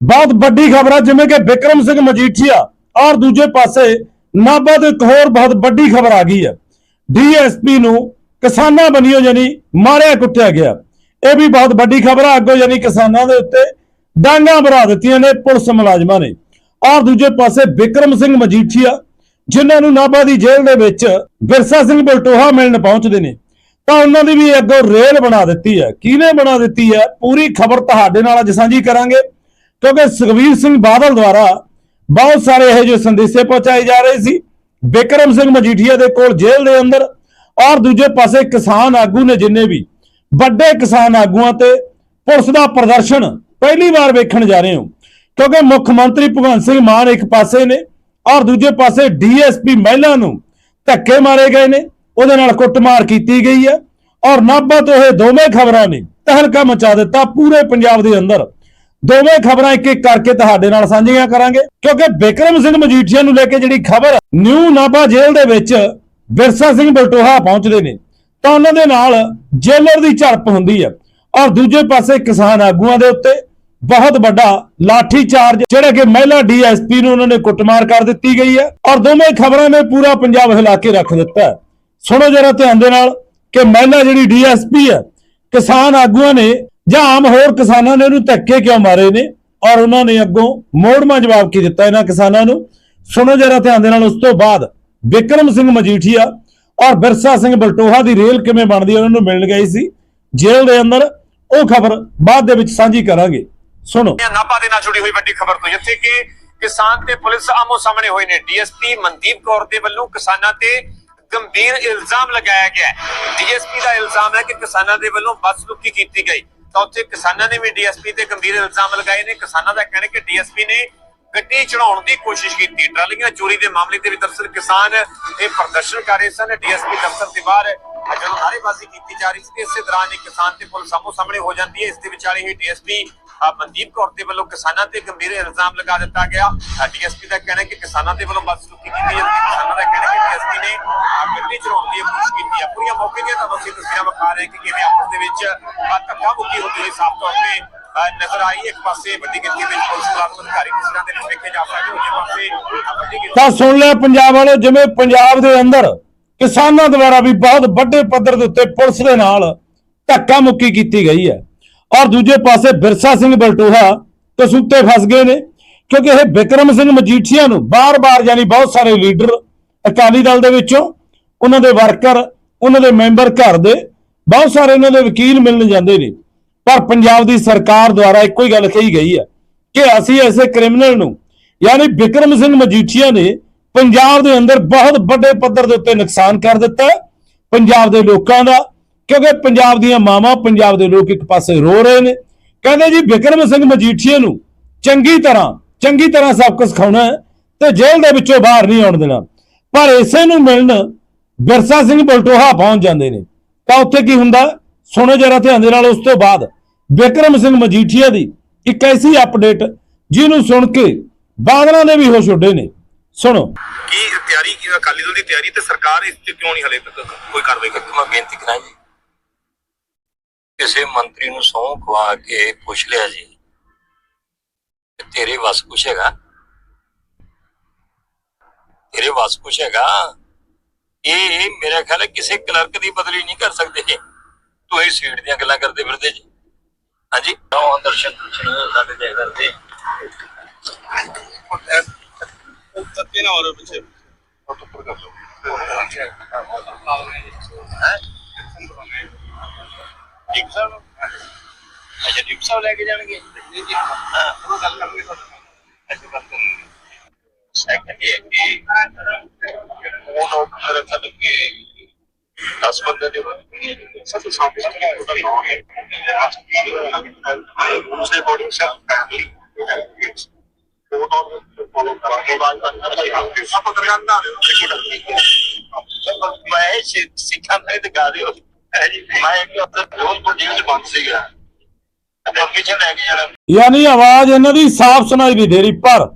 ਬਹੁਤ ਵੱਡੀ ਖਬਰ ਹੈ ਜਿਵੇਂ ਕਿ ਵਿਕਰਮ ਸਿੰਘ ਮਜੀਠੀਆ ਔਰ ਦੂਜੇ ਪਾਸੇ ਨਾਭਾ ਤੋਂ ਇੱਕ ਹੋਰ ਬਹੁਤ ਵੱਡੀ ਖਬਰ ਆ ਗਈ ਹੈ ਡੀਐਸਪੀ ਨੂੰ ਕਿਸਾਨਾਂ ਬਣੀਓ ਯਾਨੀ ਮਾਰਿਆ ਕੁੱਟਿਆ ਗਿਆ। ਇਹ ਵੀ ਬਹੁਤ ਵੱਡੀ ਖਬਰ ਆ, ਅੱਗੋਂ ਯਾਨੀ ਕਿਸਾਨਾਂ ਦੇ ਉੱਤੇ ਡਾਂਗਾਂ ਭਰਾ ਦਿੱਤੀਆਂ ਨੇ ਪੁਲਿਸ ਮੁਲਾਜ਼ਮਾਂ ਨੇ। ਔਰ ਦੂਜੇ ਪਾਸੇ ਵਿਕਰਮ ਸਿੰਘ ਮਜੀਠੀਆ, ਜਿਨ੍ਹਾਂ ਨੂੰ ਨਾਭਾ ਦੀ ਜੇਲ੍ਹ ਦੇ ਵਿੱਚ ਵਿਰਸਾ ਸਿੰਘ ਬਲਟੋਹਾ ਮਿਲਣ ਪਹੁੰਚਦੇ ਨੇ, ਤਾਂ ਉਹਨਾਂ ਦੀ ਵੀ ਅੱਗੋਂ ਰੇਲ ਬਣਾ ਦਿੱਤੀ ਹੈ। ਕਿਹਨੇ ਬਣਾ ਦਿੱਤੀ ਹੈ? ਪੂਰੀ ਖਬਰ ਤੁਹਾਡੇ ਨਾਲ ਅੱਜ ਸਾਂਝੀ ਕਰਾਂਗੇ। ਕਿਉਂਕਿ ਸੁਖਵੀਰ ਸਿੰਘ ਬਾਦਲ ਦੁਆਰਾ ਬਹੁਤ ਸਾਰੇ ਇਹੋ ਜਿਹੇ ਸੰਦੇਸ਼ੇ ਪਹੁੰਚਾਏ ਜਾ ਰਹੇ ਸੀ। ਬਿਕਰਮ ਸਿੰਘ ਮਜੀਠੀਆ ਦੇ ਕੋਲ ਜੇਲ੍ਹ ਦੇ ਅੰਦਰ ਔਰ ਦੂਜੇ ਪਾਸੇ ਕਿਸਾਨ ਆਗੂ ਨੇ ਜਿੰਨੇ ਵੀ ਵੱਡੇ ਕਿਸਾਨ ਆਗੂਆਂ ਤੇ ਪੁਲਿਸ ਦਾ ਪ੍ਰਦਰਸ਼ਨ ਪਹਿਲੀ ਵਾਰ ਵੇਖਣ ਜਾ ਰਹੇ ਹੋ। ਕਿਉਂਕਿ ਮੁੱਖ ਮੰਤਰੀ ਭਗਵੰਤ ਸਿੰਘ ਮਾਨ ਇੱਕ ਪਾਸੇ ਨੇ ਔਰ ਦੂਜੇ ਪਾਸੇ ਡੀਐਸਪੀ ਮਹਿਲਾ ਨੂੰ ਧੱਕੇ ਮਾਰੇ ਗਏ ਨੇ। ਉਹਦੇ ਨਾਲ ਕੁੱਟਮਾਰ ਕੀਤੀ ਗਈ ਹੈ ਔਰ ਨਾਭਾ ਤੋਂ ਇਹ ਦੋਵੇਂ ਖਬਰਾਂ ਨੇ ਤਹਿਲਕਾ ਮਚਾ ਦਿੱਤਾ ਪੂਰੇ ਪੰਜਾਬ ਦੇ ਅੰਦਰ। ਦੋਵੇਂ ਖਬਰਾਂ ਇੱਕ ਇੱਕ ਕਰਕੇ ਤੁਹਾਡੇ ਨਾਲ ਸਾਂਝੀਆਂ ਕਰਾਂਗੇ। ਕਿਉਂਕਿ ਬਿਕਰਮ ਸਿੰਘ ਮਜੀਠੀਆ ਨੂੰ ਲੈ ਕੇ ਜਿਹੜੀ ਖਬਰ ਨਿਊ ਨਾਭਾ ਜੇਲ੍ਹ ਦੇ ਵਿੱਚ ਵਿਰਸਾ ਸਿੰਘ ਬਲਟੋਹਾ ਪਹੁੰਚਦੇ ਨੇ, ਤਾਂ ਉਹਨਾਂ ਦੇ ਨਾਲ ਜੇਲਰ ਦੀ ਝੜਪ ਹੁੰਦੀ ਹੈ। ਔਰ ਦੂਜੇ ਪਾਸੇ ਕਿਸਾਨ ਆਗੂਆਂ ਦੇ ਉੱਤੇ ਬਹੁਤ ਵੱਡਾ ਲਾਠੀ ਚਾਰਜ ਜਿਹੜਾ ਕਿ ਮਹਿਲਾ ਡੀਐਸਪੀ ਨੂੰ ਉਹਨਾਂ ਨੇ ਕੁੱਟਮਾਰ ਕਰ ਦਿੱਤੀ ਗਈ ਹੈ। ਔਰ ਦੋਵੇਂ ਖਬਰਾਂ ਨੇ ਪੂਰਾ ਪੰਜਾਬ ਹਿਲਾ ਕੇ ਰੱਖ ਦਿੱਤਾ ਸੁਣੋ ਜਰਾ ਧਿਆਨ ਦੇ ਨਾਲ ਕਿ ਮਹਿਲਾ ਜਿਹੜੀ ਡੀਐਸਪੀ ਹੈ, ਕਿਸਾਨ ਆਗੂਆਂ ਨੇ ਜਾਂ ਆਮ ਹੋਰ ਕਿਸਾਨਾਂ ਨੇ ਉਹਨੂੰ ਧੱਕੇ ਕਿਉਂ ਮਾਰੇ ਨੇ? ਔਰ ਉਹਨਾਂ ਨੇ ਅੱਗੋਂ ਮੋੜਮਾ ਜਵਾਬ ਕੀ ਦਿੱਤਾ ਇਹਨਾਂ ਕਿਸਾਨਾਂ ਨੂੰ? ਸੁਣੋ ਜਰਾ ਧਿਆਨ ਦੇ ਨਾਲ, ਉਸ ਤੋਂ ਬਾਅਦ ਵਿਕਰਮ ਸਿੰਘ ਮਜੀਠੀਆ ਔਰ ਬਿਰਸਾ ਸਿੰਘ ਬਲਟੋਹਾ ਦੀ ਰੇਲ ਕਿਵੇਂ ਬਣਦੀ ਉਹਨਾਂ ਨੂੰ ਮਿਲਣ ਗਈ ਸੀ। ਜੇਲ੍ਹ ਦੇ ਅੰਦਰ ਉਹ ਖਬਰ ਬਾਅਦ ਦੇ ਵਿੱਚ ਸਾਂਝੀ ਕਰਾਂਗੇ। ਸੁਣੋ। ਨਾਭਾ ਦੇ ਨਾਲ ਜੁੜੀ ਹੋਈ ਵੱਡੀ ਖਬਰ ਤੋਂ ਜਿੱਥੇ ਕਿ ਕਿਸਾਨ ਤੇ ਪੁਲਿਸ ਆਮੋ ਸਾਹਮਣੇ ਹੋਏ ਨੇ। ਡੀਐਸਪੀ ਮਨਦੀਪ ਕੌਰ ਦੇ ਵੱਲੋਂ ਕਿਸਾਨਾਂ ਤੇ ਗੰਭੀਰ ਇਲਜ਼ਾਮ ਲਗਾਇਆ ਗਿਆ ਹੈ। ਡੀਐਸਪੀ ਦਾ ਇਲਜ਼ਾਮ ਹੈ ਕਿ ਕਿਸਾਨਾਂ ਦੇ ਵੱਲੋਂ ਬਦਸਲੂਕੀ ਕੀਤੀ ਗਈ। ਤਾਂ ਉੱਥੇ ਕਿਸਾਨਾਂ ਨੇ ਵੀ ਡੀਐਸਪੀ ਤੇ ਗੰਭੀਰ ਇਲਜ਼ਾਮ ਲਗਾਏ ਨੇ। ਕਿਸਾਨਾਂ ਦਾ ਕਹਿਣਾ ਹੈ ਕਿ ਡੀਐਸਪੀ ਨੇ ਗੱਡੀ ਚੜਾਉਣ ਦੀ ਕੋਸ਼ਿਸ਼ ਕੀਤੀ। ਟਰਾਲੀਆਂ ਚੋਰੀ ਦੇ ਮਾਮਲੇ ਤੇ ਵੀ ਦਰਸਲ ਕਿਸਾਨ ਇਹ ਪ੍ਰਦਰਸ਼ਨ ਕਰ ਰਹੇ ਸਨ। ਡੀਐਸਪੀ ਦਫ਼ਤਰ ਦੇ ਬਾਹਰ ਜਦੋਂ ਨਾਅਰੇਬਾਜ਼ੀ ਕੀਤੀ ਜਾ ਰਹੀ ਸੀ। ਇਸੇ ਦੌਰਾਨ ਇੱਕ ਕਿਸਾਨ ਤੇ ਪੁਲਿਸ ਸਾਹਮਣੇ ਹੋ ਜਾਂਦੀ ਹੈ। ਇਸ ਦੇ ਵਿਚਾਲੇ ਹੀ ਡੀਐਸਪੀ ਮਨਦੀਪ ਕੌਰ ਦੇ ਵੱਲੋਂ ਕਿਸਾਨਾਂ ਤੇ ਗੰਭੀਰ ਇਲਜ਼ਾਮ ਲਗਾ ਦਿੱਤਾ ਗਿਆ। ਡੀਐਸਪੀ ਦਾ ਕਹਿਣਾ ਹੈ ਕਿ ਕਿਸਾਨਾਂ ਦੇ ਵੱਲੋਂ ਬਦਸਲੂਕੀ ਕੀਤੀ ਹੈ ਕਿਸਾਨਾਂ ਦਾ ਕਹਿਣਾ ਹੈ ਕਿ ਡੀਐਸਪੀ ਨੇ ਗੱਡੀ ਚਲਾਉਣ ਦੀ ਕੋਸ਼ਿਸ਼ ਕੀਤੀ ਹੈ। ਪੂਰੀਆਂ ਮੌਕੇ ਦੀਆਂ ਤੁਹਾਨੂੰ ਅਸੀਂ ਤਸਵੀਰਾਂ ਵਿਖਾ ਰਹੇ ਕਿ ਕਿਵੇਂ ਆਪਸ ਦੇ ਵਿੱਚ ਧੱਕਾ ਮੁੱਕੀ ਹੁੰਦੀ ਹੋਈ ਸਾਫ਼ ਤੌਰ ਤੇ ਨਜ਼ਰ ਆਈ। ਇੱਕ ਪਾਸੇ ਵੱਡੀ ਗਿਣਤੀ ਵਿੱਚ ਪੁਲਿਸ ਮੁਲਾਜ਼ਮ ਅਧਿਕਾਰੀ ਕਿਸਾਨਾਂ ਦੇ ਵਿੱਚ ਵੇਖੇ ਜਾ ਸਕਦੇ ਦੂਜੇ ਪਾਸੇ ਤਾਂ ਸੁਣ ਲਿਆ ਪੰਜਾਬ ਵਾਲੇ ਜਿਵੇਂ ਪੰਜਾਬ ਦੇ ਅੰਦਰ ਕਿਸਾਨਾਂ ਦੁਆਰਾ ਵੀ ਬਹੁਤ ਵੱਡੇ ਪੱਧਰ ਦੇ ਉੱਤੇ ਪੁਲਿਸ ਦੇ ਨਾਲ ਧੱਕਾ ਮੁੱਕੀ ਕੀਤੀ ਗਈ ਹੈ। ਔਰ ਦੂਜੇ ਪਾਸੇ ਬਿਰਸਾ ਸਿੰਘ ਬਲਟੋਹਾ ਕਸੂਤੇ ਫਸ ਗਏ ਨੇ, ਕਿਉਂਕਿ ਇਹ ਵਿਕਰਮ ਸਿੰਘ ਮਜੀਠੀਆ ਨੂੰ ਬਾਰ-ਬਾਰ ਯਾਨੀ ਬਹੁਤ ਸਾਰੇ ਲੀਡਰ ਅਕਾਲੀ ਦਲ ਦੇ ਵਿੱਚੋਂ, ਉਹਨਾਂ ਦੇ ਵਰਕਰ, ਉਹਨਾਂ ਦੇ ਮੈਂਬਰ ਘਰ ਦੇ ਬਹੁਤ ਸਾਰੇ ਉਹਨਾਂ ਦੇ ਵਕੀਲ ਮਿਲਣ ਜਾਂਦੇ ਨੇ। ਪਰ ਪੰਜਾਬ ਦੀ ਸਰਕਾਰ ਦੁਆਰਾ ਇੱਕੋ ਹੀ ਗੱਲ ਕਹੀ ਗਈ ਹੈ ਕਿ ਅਸੀਂ ਐਸੇ ਕ੍ਰਿਮੀਨਲ ਨੂੰ, ਯਾਨੀ ਵਿਕਰਮ ਸਿੰਘ ਮਜੀਠੀਆ ਨੇ ਪੰਜਾਬ ਦੇ ਅੰਦਰ ਬਹੁਤ ਵੱਡੇ ਪੱਧਰ ਦੇ ਉੱਤੇ ਨੁਕਸਾਨ ਕਰ ਦਿੱਤਾ ਪੰਜਾਬ ਦੇ ਲੋਕਾਂ ਦਾ ਕਿਉਂਕਿ ਪੰਜਾਬ ਦੀਆਂ ਮਾਵਾਂ ਪੰਜਾਬ ਦੇ ਲੋਕ ਇੱਕ ਪਾਸੇ ਰੋ ਰਹੇ ਨੇ। ਕਹਿੰਦੇ ਜੀ, ਵਿਕਰਮ ਸਿੰਘ ਮਜੀਠੀਆ ਨੂੰ ਚੰਗੀ ਤਰ੍ਹਾਂ ਚੰਗੀ ਤਰ੍ਹਾਂ ਸਬਕ ਸਿਖਾਉਣਾ ਤੇ ਜੇਲ੍ਹ ਦੇ ਵਿੱਚੋਂ ਬਾਹਰ ਨਹੀਂ ਆਉਣ ਦੇਣਾ। ਪਰ ਇਸੇ ਨੂੰ ਮਿਲਣ ਬਿਰਸਾ ਸਿੰਘ ਬਲਟੋਹਾ ਪਹੁੰਚ ਜਾਂਦੇ ਨੇ। ਤਾਂ ਉੱਥੇ ਕੀ ਹੁੰਦਾ? ਸੁਣੋ ਜਰਾ ਧਿਆਨ ਦੇ ਨਾਲ, ਉਸ ਤੋਂ ਬਾਅਦ ਵਿਕਰਮ ਸਿੰਘ ਮਜੀਠੀਆ ਦੀ ਇੱਕ ਐਸੀ ਅਪਡੇਟ ਜਿਹਨੂੰ ਸੁਣ ਕੇ ਬਾਦਲਾਂ ਦੇ ਵੀ ਹੋਸ਼ ਉੱਡੇ ਨੇ। ਸੁਣੋ। ਕੀ ਤਿਆਰੀ, ਕੀ ਅਕਾਲੀ ਦਲ ਦੀ ਤਿਆਰੀ ਤੇ ਸਰਕਾਰ ਇਸ ਤੇ ਕਿਉਂ ਨਹੀਂ ਹਲੇ ਤੱਕ ਕੋਈ ਕਾਰਵਾਈ ਕਰਦੀ? ਮੈਂ ਬੇਨਤੀ ਕਰਾਂ ਜੀ। ਕਿਸੇ ਮੰਤਰੀ ਨੂੰ ਸਹੁੰ ਖਵਾ ਕੇ ਪੁੱਛ ਲਿਆ ਜੀ ਤੇਰੇ ਵੱਸ ਕੁਛ ਹੈਗਾ? ਤੇਰੇ ਵੱਸ ਕੁਛ ਹੈਗਾ? ਇਹ ਮੇਰਾ ਖਿਆਲ ਹੈ ਕਿਸੇ ਕਲਰਕ ਦੀ ਬਦਲੀ ਨਹੀਂ ਕਰ ਸਕਦੇ ਤੂੰ ਇਹ ਸੀਟ ਦੀਆਂ ਗੱਲਾਂ ਕਰਦੇ ਫਿਰਦੇ ਜੀ। ਹਾਂਜੀ? ਆਓ ਦਰਸ਼ਨ ਦਰਸ਼ਨ ਸਾਡੇ ਦੇ ਕਰਦੇ ਸੱਤੇ ਨਾ ਹੋਰ ਪਿੱਛੇ। ਫੋਟੋ ਪਰ ਕਰ ਲਓ। ਇੱਕ ਸਾਹਿਬ? ਅੱਛਾ ਡਿਪ ਸਾਹਿਬ ਲੈ ਕੇ ਜਾਣਗੇ? ਜੀ ਜੀ ਹਾਂ ਉਹ ਗੱਲ ਕਰਾਂਗੇ ਤੁਹਾਡੇ ਐਸੇ ਬਾਤ ਕਰਾਂਗੇ ਸੈਕੰਡ ਇਹ ਕਿ ਉਹ ਨੋਟ ਕਰ ਚੱਲ ਕੇ 10 ਬੰਦੇ ਦੇ ਸਭ ਤੋਂ ਸਾਹਮਣੇ ਉਹਦਾ ਨਾਮ ਹੈ। ਉਸਦੇ ਬੋਡੀ ਸਭ ਫੈਮਿਲੀ ਉਹ ਤੋਂ ਫੋਲੋ ਕਰਾਂਗੇ। ਬਾਅਦ ਦਰਗਾਹ ਮੈਂ ਸਿ- ਸਿੱਖਾਂ ਦੇ ਮੈਂ ਇੱਕ ਅਫਸਰ ਰੋਜ਼ ਤੋਂ ਚ ਬੰਦ ਸੀਗਾ ਤੇ ਲੈ ਕੇ ਜਾਣਾ ਯਾਨੀ ਆਵਾਜ਼ ਇਹਨਾਂ ਦੀ ਸਾਫ਼ ਸੁਣਾਈ ਨਹੀਂ ਦੇ ਰਹੀ ਪਰ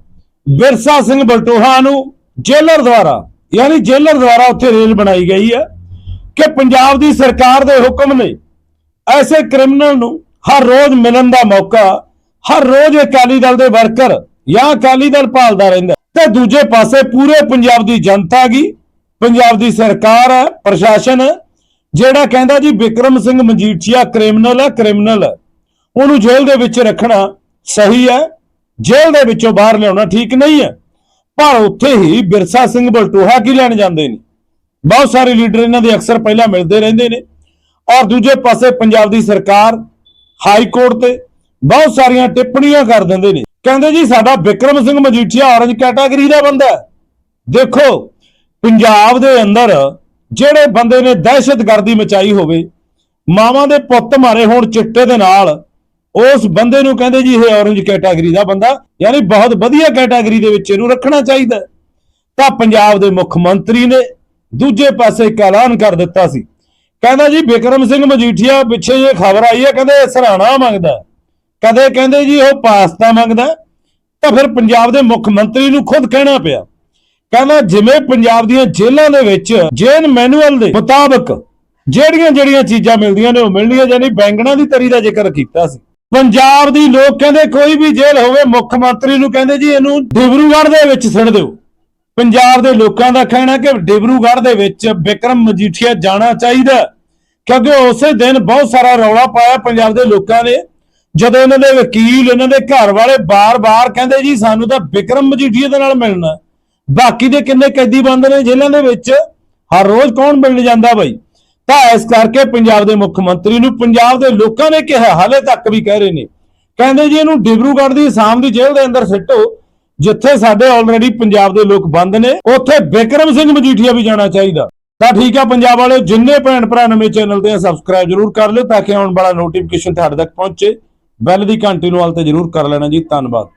ਬਿਰਸਾ ਸਿੰਘ ਬਲਟੋਹਾ ਨੂੰ ਜੇਲਰ ਦੁਆਰਾ ਯਾਨੀ ਜੇਲਰ ਦੁਆਰਾ ਉੱਥੇ ਰੇਲ ਬਣਾਈ ਗਈ ਹੈ ਕਿ ਪੰਜਾਬ ਦੀ ਸਰਕਾਰ ਦੇ ਹੁਕਮ ਨੇ ਐਸੇ ਕ੍ਰਿਮੀਨਲ ਨੂੰ ਹਰ ਰੋਜ਼ ਮਿਲਣ ਦਾ ਮੌਕਾ ਹਰ ਰੋਜ਼ ਅਕਾਲੀ ਦਲ ਦੇ ਵਰਕਰ ਜਾਂ ਅਕਾਲੀ ਦਲ ਭਾਲਦਾ ਰਹਿੰਦਾ ਤੇ ਦੂਜੇ ਪਾਸੇ ਪੂਰੇ ਪੰਜਾਬ ਦੀ ਜਨਤਾ ਗੀ ਪੰਜਾਬ ਦੀ ਸਰਕਾਰ ਹੈ ਪ੍ਰਸ਼ਾਸਨ ਹੈ, ਜਿਹੜਾ ਕਹਿੰਦਾ ਜੀ ਵਿਕਰਮ ਸਿੰਘ ਮਜੀਠੀਆ ਕ੍ਰਿਮੀਨਲ ਹੈ ਕ੍ਰਿਮੀਨਲ ਹੈ। ਉਹਨੂੰ ਜੇਲ੍ਹ ਦੇ ਵਿੱਚ ਰੱਖਣਾ ਸਹੀ ਹੈ, ਜੇਲ੍ਹ ਦੇ ਵਿੱਚੋਂ ਬਾਹਰ ਲਿਆਉਣਾ ਠੀਕ ਨਹੀਂ ਹੈ। ਪਰ ਉੱਥੇ ਹੀ ਬਿਰਸਾ ਸਿੰਘ ਬਲਟੋਹਾ ਕੀ ਲੈਣ ਜਾਂਦੇ ਨੇ? ਬਹੁਤ ਸਾਰੇ ਲੀਡਰ ਇਹਨਾਂ ਦੇ ਅਕਸਰ ਪਹਿਲਾਂ ਮਿਲਦੇ ਰਹਿੰਦੇ ਨੇ। ਔਰ ਦੂਜੇ ਪਾਸੇ ਪੰਜਾਬ ਦੀ ਸਰਕਾਰ ਹਾਈ ਕੋਰਟ ਤੇ ਬਹੁਤ ਸਾਰੀਆਂ ਟਿੱਪਣੀਆਂ ਕਰ ਦਿੰਦੇ ਨੇ। ਕਹਿੰਦੇ ਜੀ ਸਾਡਾ ਵਿਕਰਮ ਸਿੰਘ ਮਜੀਠੀਆ ਔਰੰਜ ਕੈਟਾਗਰੀ ਦਾ ਬੰਦਾ ਦੇਖੋ, ਪੰਜਾਬ ਦੇ ਅੰਦਰ ਜਿਹੜੇ ਬੰਦੇ ਨੇ ਦਹਿਸ਼ਤਗਰਦੀ ਮਚਾਈ ਹੋਵੇ, ਮਾਵਾਂ ਦੇ ਪੁੱਤ ਮਾਰੇ ਹੋਣ ਚਿੱਟੇ ਦੇ ਨਾਲ, ਉਸ ਬੰਦੇ ਨੂੰ ਕਹਿੰਦੇ ਜੀ ਇਹ ਔਰੰਜ ਕੈਟਾਗਰੀ ਦਾ ਬੰਦਾ, ਯਾਨੀ ਬਹੁਤ ਵਧੀਆ ਕੈਟਾਗਰੀ ਦੇ ਵਿੱਚ ਇਹਨੂੰ ਰੱਖਣਾ ਚਾਹੀਦਾ। ਤਾਂ ਪੰਜਾਬ ਦੇ ਮੁੱਖ ਮੰਤਰੀ ਨੇ ਦੂਜੇ ਪਾਸੇ ਇੱਕ ਐਲਾਨ ਕਰ ਦਿੱਤਾ ਸੀ। ਕਹਿੰਦਾ ਜੀ ਵਿਕਰਮ ਸਿੰਘ ਮਜੀਠੀਆ, ਪਿੱਛੇ ਜੇ ਖਬਰ ਆਈ ਹੈ, ਕਹਿੰਦੇ ਸਰਾਣਾ ਮੰਗਦਾ ਕਦੇ ਕਹਿੰਦੇ ਜੀ ਉਹ ਪਾਸਤਾ ਮੰਗਦਾ ਤਾਂ ਫਿਰ ਪੰਜਾਬ ਦੇ ਮੁੱਖ ਮੰਤਰੀ ਨੂੰ ਖੁਦ ਕਹਿਣਾ ਪਿਆ। ਕਹਿੰਦਾ ਜਿਵੇਂ ਪੰਜਾਬ ਦੀਆਂ ਜੇਲ੍ਹਾਂ ਦੇ ਵਿੱਚ ਜੇਨ ਮੈਨੂਅਲ ਦੇ ਮੁਤਾਬਕ ਜਿਹੜੀਆਂ ਜਿਹੜੀਆਂ ਚੀਜ਼ਾਂ ਮਿਲਦੀਆਂ ਨੇ ਉਹ ਮਿਲਣੀਆਂ ਜਾਨੀ ਬੈਂਗਣਾ ਦੀ ਤਰੀ ਦਾ ਜ਼ਿਕਰ ਕੀਤਾ ਸੀ। ਪੰਜਾਬ ਦੀ ਲੋਕ ਕਹਿੰਦੇ ਕੋਈ ਵੀ ਜੇਲ੍ਹ ਹੋਵੇ, ਮੁੱਖ ਮੰਤਰੀ ਨੂੰ ਕਹਿੰਦੇ ਜੀ ਇਹਨੂੰ ਡਿਬਰੂਗੜ੍ਹ ਦੇ ਵਿੱਚ ਸਿੱਟ ਦਿਓ। ਪੰਜਾਬ ਦੇ ਲੋਕਾਂ ਦਾ ਕਹਿਣਾ ਕਿ ਡਿਬਰੂਗੜ੍ਹ ਦੇ ਵਿੱਚ ਵਿਕਰਮ ਮਜੀਠੀਆ ਜਾਣਾ ਚਾਹੀਦਾ ਕਿਉਂਕਿ ਉਸੇ ਦਿਨ ਬਹੁਤ ਸਾਰਾ ਰੌਲਾ ਪਾਇਆ ਪੰਜਾਬ ਦੇ ਲੋਕਾਂ ਨੇ, ਜਦੋਂ ਇਹਨਾਂ ਦੇ ਵਕੀਲ, ਇਹਨਾਂ ਦੇ ਘਰ ਵਾਲੇ ਬਾਰ-ਬਾਰ ਕਹਿੰਦੇ ਜੀ ਸਾਨੂੰ ਤਾਂ ਵਿਕਰਮ ਮਜੀਠੀਆ ਦੇ ਨਾਲ ਮਿਲਣਾ ਬਾਕੀ ਦੇ ਕਿੰਨੇ ਕੈਦੀ ਬੰਦ ਨੇ ਜੇਲ੍ਹਾਂ ਦੇ ਵਿੱਚ? ਹਰ ਰੋਜ਼ ਕੌਣ ਮਿਲਣ ਜਾਂਦਾ ਬਾਈ? ਤਾਂ ਇਸ ਕਰਕੇ ਪੰਜਾਬ ਦੇ ਮੁੱਖ ਮੰਤਰੀ ਨੂੰ ਪੰਜਾਬ ਦੇ ਲੋਕਾਂ ਨੇ ਕਿਹਾ, ਹਾਲੇ ਤੱਕ ਵੀ ਕਹਿ ਰਹੇ ਨੇ। ਕਹਿੰਦੇ ਜੀ ਇਹਨੂੰ ਡਿਬਰੂਗੜ੍ਹ ਦੀ ਅਸਾਮ ਦੀ ਜੇਲ੍ਹ ਦੇ ਅੰਦਰ ਸਿੱਟੋ, ਜਿੱਥੇ ਸਾਡੇ ਆਲਰੇਡੀ ਪੰਜਾਬ ਦੇ ਲੋਕ ਬੰਦ ਨੇ, ਉੱਥੇ ਵਿਕਰਮ ਸਿੰਘ ਮਜੀਠੀਆ ਵੀ ਜਾਣਾ ਚਾਹੀਦਾ। ਤਾਂ ਠੀਕ ਆ, ਪੰਜਾਬ ਵਾਲਿਓ, ਜਿੰਨੇ ਭੈਣ ਭਰਾ ਨਵੇਂ ਚੈਨਲ ਤੇ ਸਬਸਕ੍ਰਾਈਬ ਜਰੂਰ ਕਰ ਲਿਓ, ਤਾਂ ਕਿ ਆਉਣ ਵਾਲਾ ਨੋਟੀਫਿਕੇਸ਼ਨ ਤੁਹਾਡੇ ਤੱਕ ਪਹੁੰਚੇ। ਬੈਲ ਦੀ ਘੰਟੀ ਨੂੰ ਵਾਲ ਤੇ ਜਰੂਰ ਕਰ ਲੈਣਾ ਜੀ। ਧੰਨਵਾਦ।